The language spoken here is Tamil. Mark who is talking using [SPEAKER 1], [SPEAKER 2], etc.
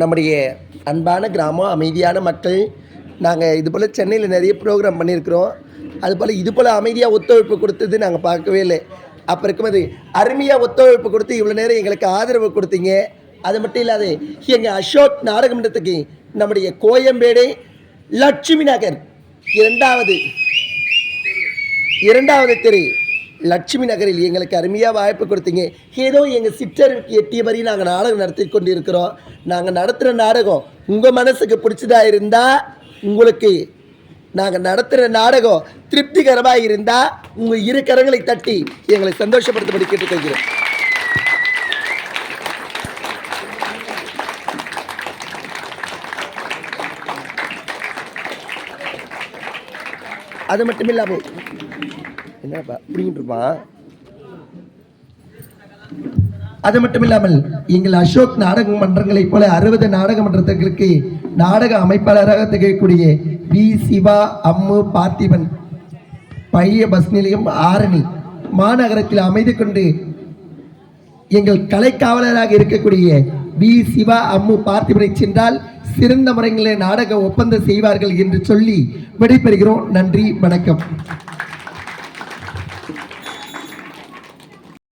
[SPEAKER 1] நம்முடைய அன்பான கிராமம் அமைதியான மக்கள். நாங்கள் இது போல் சென்னையில் நிறைய ப்ரோக்ராம் பண்ணியிருக்கிறோம். அது போல் இது போல் அமைதியாக ஒத்துழைப்பு கொடுத்தது நாங்கள் பார்க்கவே இல்லை. அப்போ இருக்கும்போது அருமையாக ஒத்துழைப்பு கொடுத்து இவ்வளோ நேரம் எங்களுக்கு ஆதரவு கொடுத்தீங்க. அது மட்டும் இல்லாது எங்கள் அசோக் நாடகமன்றத்துக்கு நம்முடைய கோயம்பேடு லட்சுமி நகர் இரண்டாவது இரண்டாவது தெரு. லட்சுமி நகரில் எங்களுக்கு அருமையாக வாய்ப்பு கொடுத்தீங்க. ஏதோ எங்கள் சிற்றறிவுக்கு எட்டிய மாதிரி நாங்கள் நாடகம் நடத்தி கொண்டு இருக்கிறோம் நாங்கள் நடத்துகிற நாடகம் உங்கள் மனசுக்கு பிடிச்சதாக இருந்தால் உங்களுக்கு நாங்கள் நடத்துகிற நாடகம் திருப்திகரமாக இருந்தால் உங்கள் இரு கரங்களை தட்டி எங்களை சந்தோஷப்படுத்தபடி கேட்டுக்கொள்கிறோம் அது மட்டும் இல்லாமல் என்ன அப்படின்ட்டு இருப்பான். அது மட்டும் இல்லாமல் எங்கள் அசோக் நாடக மன்றங்களைப் போல அறுபது நாடக மன்றத்திற்கு நாடக அமைப்பாளராக திகழக்கூடிய வி. சிவா அம்மு பார்த்திபன் பழைய பஸ் நிலையம் ஆரணி மாநகரத்தில் அமைந்து கொண்டு எங்கள் கலைக்காவலராக இருக்கக்கூடிய வி. சிவா அம்மு பார்த்திபனை சென்றால் சிறந்த முறைகளில் நாடக ஒப்பந்தம் செய்வார்கள் என்று சொல்லி விடைபெறுகிறோம். நன்றி வணக்கம்.